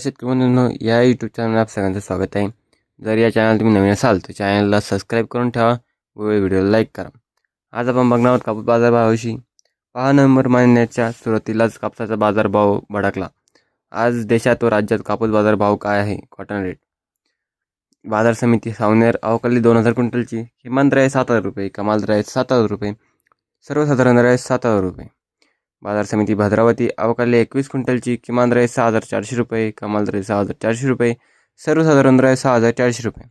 शेतकरी बंधूंनो या YouTube channel आप सगळ्यांचं स्वागत आहे. जर या चॅनल तुम्ही नवीन असाल तर चॅनलला सबस्क्राईब करून ठेवा व व्हिडिओला लाईक करा. आज आपण बघणार आहोत कापूस बाजारभावाविषयी. पहा नोव्हेंबर महिन्याच्या सुरुवातीलाच कापसाचा बाजारभाव भडकला. आज देशात व राज्यात कापूस बाजारभाव काय आहे? कॉटन रेट बाजार समिती सावनेर अवकाली दोन हजार क्विंटलची. किमान दर सात हजार रुपये कमाल दर सात हजार रुपये. सर्वसाधारण दर सात हजार रुपये. बाजार समिती भद्रावती अवकाली एकवीस क्विंटलची किमान दर सहा हजार चारशे रुपये कमाल दर सहा हजार चारशे रुपये सर्वसाधारण दर सहा हजार चारशे रुपये.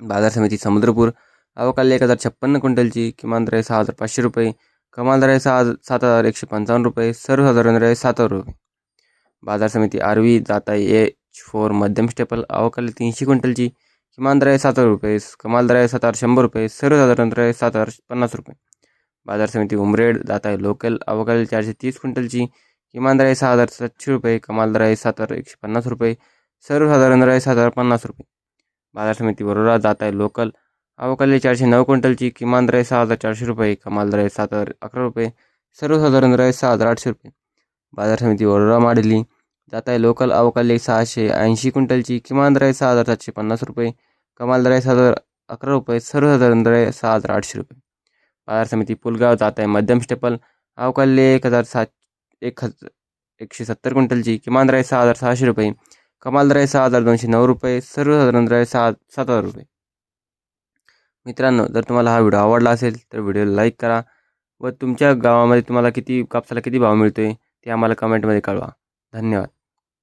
बाजार समिती समुद्रपूर अवकाली एक हजार छप्पन्न क्विंटलची किमान दर सहा हजार पाचशे रुपये कमाल दर सहा हजार सात हजार एकशे पंचावन्न रुपये सर्वसाधारण राय सात हजार रुपये. बाजार समिती आरवी जाता एच फोर मध्यम स्टेपल अवकाली तीनशे क्विंटलची किमान दर सात हजार रुपये कमाल दर सात हजार शंभर रुपये सर्वसाधारण दर सात हजार पन्नास रुपये. बाजार समिती उमरेड जात आहे लोकल अवकाळी चारशे तीस क्विंटलची किमान दर आहे सहा हजार सातशे रुपये कमाल दर आहे सात हजार एकशे पन्नास रुपये सर्वसाधारण दर आहे सात हजार पन्नास रुपये. बाजार समिती वरोरा जात आहे लोकल अवकाळी चारशे नऊ क्विंटलची किमान दर आहे सहा हजार चारशे रुपये कमाल दर आहे सात हजार अकरा रुपये सर्वसाधारण दर आहे सहा हजार आठशे रुपये. बाजार समिती वरोरा माडली जात आहे लोकल अवकाळी सहाशे ऐंशी क्विंटलची किमान दर आहे सहा हजार सातशे पन्नास रुपये कमाल दर आहे सात हजार अकरा रुपये सर्वसाधारण दर आहे सहा हजार आठशे रुपये. बाजार समिती पुलगाव जात आहे. मध्यम स्टेपल अवकाळी एक हजार सात एक हजार एकशे सत्तर क्विंटलची किमान राय सहा हजार सहाशे रुपये कमाल राय सहा हजार दोनशे नऊ रुपये सर्वसाधारण दर सहा सात हजार रुपये. मित्रांनो जर तुम्हाला हा व्हिडिओ आवडला असेल तर व्हिडिओला लाईक करा व तुमच्या गावामध्ये तुम्हाला किती कापसाला किती भाव मिळतो आहे ते आम्हाला कमेंटमध्ये कळवा. धन्यवाद.